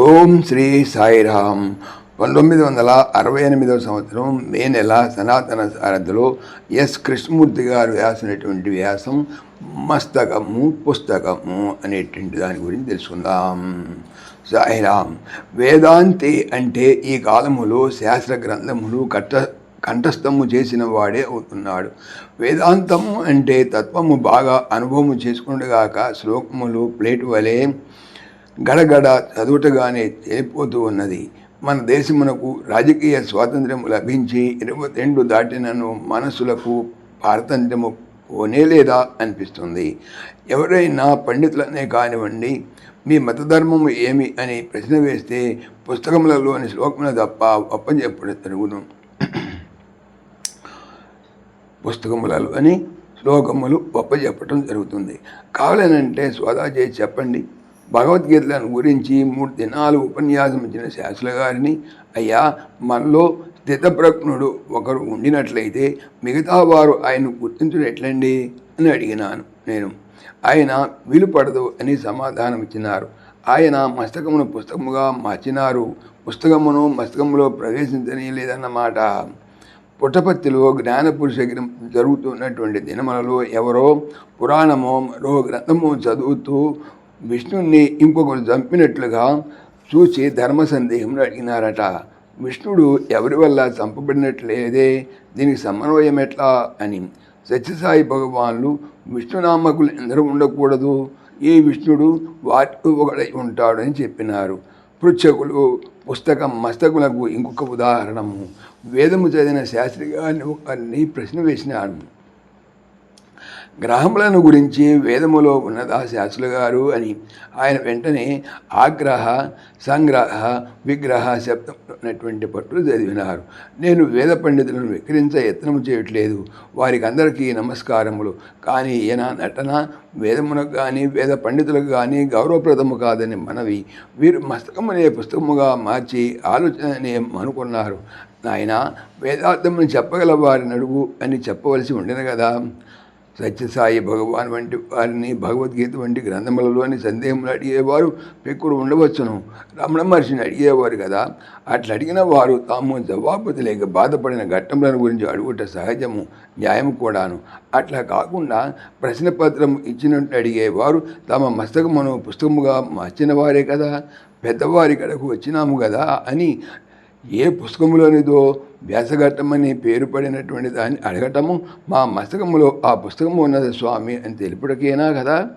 ఓం శ్రీ సాయిరామ్ పంతొమ్మిది వందల అరవై ఎనిమిదవ సంవత్సరం మే నెల సనాతన సారథిలో ఎస్. కృష్ణమూర్తి గారు వ్యాసినటువంటి వ్యాసం మస్తకము పుస్తకము అనేటువంటి దాని గురించి తెలుసుకుందాం. సాయిరామ్ వేదాంతి అంటే ఈ కాలములో శాస్త్ర గ్రంథములు కట్ట కంఠస్థము చేసిన వాడే అవుతున్నాడు వేదాంతము అంటే తత్వము బాగా అనుభవము చేసుకుండగాక శ్లోకములు ప్లేట్ వలె గడగడ చదువుటగానే తెలిపోతూ ఉన్నది. మన దేశమునకు రాజకీయ స్వాతంత్ర్యం లభించి ఇరవై రెండు దాటినను మనసులకు పారతంత్ర్యము పోనేలేదా అనిపిస్తుంది. ఎవరైనా పండితులనే కానివ్వండి మీ మతధర్మము ఏమి అని ప్రశ్న వేస్తే పుస్తకములలోని శ్లోకములు తప్ప ఒప్పజెప్పడం జరుగును. పుస్తకములలో అని శ్లోకములు ఒప్పజెప్పటం జరుగుతుంది. కావాలనంటే స్వదా చేసి చెప్పండి. భగవద్గీతలను గురించి మూడు దినాలు ఉపన్యాసం ఇచ్చిన శాస్త్రుల గారిని అయ్యా మనలో స్థితప్రజ్ఞుడు ఒకరు ఉండినట్లయితే మిగతా వారు ఆయన గుర్తించడం ఎట్లండి? అని అడిగినాను నేను. ఆయన వీలుపడదు అని సమాధానం ఇచ్చినారు. ఆయన మస్తకమును పుస్తకముగా మార్చినారు. పుస్తకమును మస్తకములో ప్రవేశించని లేదన్నమాట. పుట్టపత్తిలో జ్ఞానపురుష జరుగుతున్నటువంటి దినములలో ఎవరో పురాణమో మరో గ్రంథము చదువుతూ విష్ణుణ్ణి ఇంకొకరు చంపినట్లుగా చూసి ధర్మ సందేహంలో అడిగినారట. విష్ణుడు ఎవరి వల్ల చంపబడినట్లేదే? దీనికి సమన్వయం ఎట్లా అని. సత్యసాయి భగవాన్లు విష్ణునామకులు ఎందరూ ఉండకూడదు. ఈ విష్ణుడు వాటి ఒకడై ఉంటాడని చెప్పినారు. పృచ్ఛకులు పుస్తకం మస్తకులకు ఇంకొక ఉదాహరణము. వేదము చదివిన శాస్త్రి గారిని ఒకరిని ప్రశ్న వేసినాను. గ్రహములను గురించి వేదములో ఉన్నదా శాస్త్రులు గారు అని ఆయన వెంటనే ఆగ్రహ సంగ్రహ విగ్రహ శబ్దం ఉన్నటువంటి పట్టులు చదివినారు. నేను వేద పండితులను విక్రించ యత్నం చేయట్లేదు. వారికి అందరికీ నమస్కారములు. కానీ ఈయన నటన వేదమునకు కానీ వేద పండితులకు కానీ గౌరవప్రదము కాదని మనవి. వీరు మస్తకం అనే పుస్తకముగా మార్చి ఆలోచన అనుకున్నారు. నాయన వేదార్థమును చెప్పగల వారి నడువు అని చెప్పవలసి ఉండిన కదా సత్యసాయి భగవాన్ వంటి వారిని భగవద్గీత వంటి గ్రంథములలోని సందేహములు అడిగేవారు పెక్కుడు ఉండవచ్చును. రమణ మహర్షిని అడిగేవారు కదా. అట్లా అడిగిన వారు తాము జవాబు లేక బాధపడిన ఘట్టములను గురించి అడుగుట సహజము న్యాయం కూడాను. అట్లా కాకుండా ప్రశ్నపత్రం ఇచ్చినట్టు అడిగేవారు తమ మస్తకమును పుస్తకముగా మార్చిన వారే కదా. పెద్దవారి కడకు వచ్చినాము కదా అని ఏ పుస్తకంలోనిదో వ్యాసఘట్టమని పేరు పడినటువంటి దాన్ని అడగటము మా మస్తకములో ఆ పుస్తకము ఉన్నది స్వామి అని తెలుపుటకేనా కదా?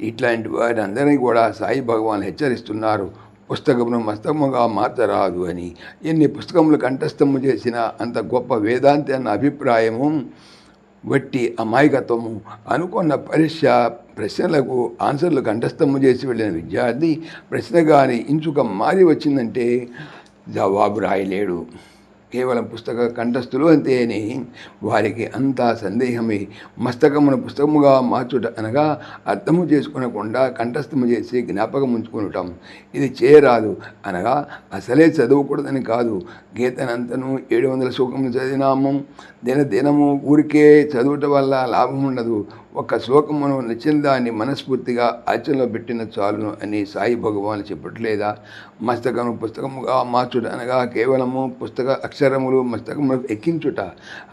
ఇట్లాంటి వారందరినీ కూడా సాయి భగవాన్ హెచ్చరిస్తున్నారు. పుస్తకమును మస్తకముగా మార్చరాదు అని. ఎన్ని పుస్తకములు కంఠస్థము చేసిన అంత గొప్ప వేదాంతి అన్న అభిప్రాయము వట్టి అమాయకత్వము అనుకున్న పరీక్ష ప్రశ్నలకు ఆన్సర్లు కంఠస్థము చేసి వెళ్ళిన విద్యార్థి ప్రశ్న కానీ ఇంచుక మారి వచ్చిందంటే జవాబు రాయలేడు. కేవలం పుస్తక కంఠస్థులు అంతేని. వారికి అంతా సందేహమే. మస్తకమును పుస్తకముగా మార్చుట అనగా అర్థము చేసుకునకుండా కంఠస్థము చేసి జ్ఞాపకం ఉంచుకునటం. ఇది చేయరాదు అనగా అసలే చదవకూడదని కాదు. గీతనంతను ఏడు వందల శ్లోకములు చదివినాము. దిన దినము ఊరికే చదువుట వల్ల లాభం ఉండదు ఒక శ్లోకమును నచ్చిన దాన్ని మనస్ఫూర్తిగా ఆచరణలో పెట్టిన చాలును అని సాయి భగవాన్ చెప్పట్లేదా? మస్తకము పుస్తకముగా మార్చుట అనగా కేవలము పుస్తక అక్షరములు మస్తకములకు ఎక్కించుట.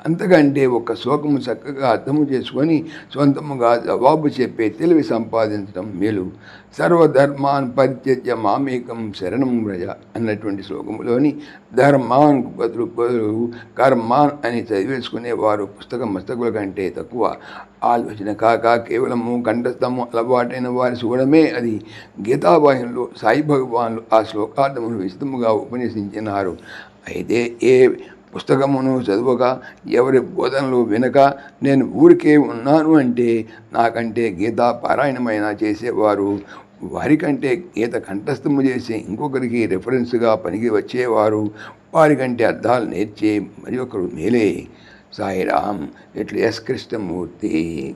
అంతకంటే ఒక శ్లోకము చక్కగా అర్థము చేసుకొని సొంతముగా జవాబు చెప్పే తెలివి సంపాదించడం మేలు. సర్వధర్మాన్ పరిత్యజ్య మామేకం శరణం రజ అన్నటువంటి శ్లోకములోని ధర్మాన్ బదులు బదులు కర్మాన్ అని చదివేసుకునే వారు పుస్తక మస్తకుల కంటే తక్కువ. ఆలోచన కాక కేవలము కంఠస్థము అలవాటైన వారి చూడమే అది. గీతాబాహ్యంలో సాయి భగవాన్లు ఆ శ్లోకార్థమును విశదముగా ఉపన్యసించినారు. అయితే ఏ పుస్తకమును చదువక ఎవరి బోధనలు వినక నేను ఊరికే ఉన్నాను అంటే నాకంటే గీతా పారాయణమైన చేసేవారు. వారికంటే గీత కంఠస్థము చేసి ఇంకొకరికి రెఫరెన్స్గా పనికి వచ్చేవారు. వారికంటే అర్థాలు నేర్చే మరి ఒకరు మేలే. సాయిరామ్ ఇట్లు ఎస్ కృష్ణమూర్తి.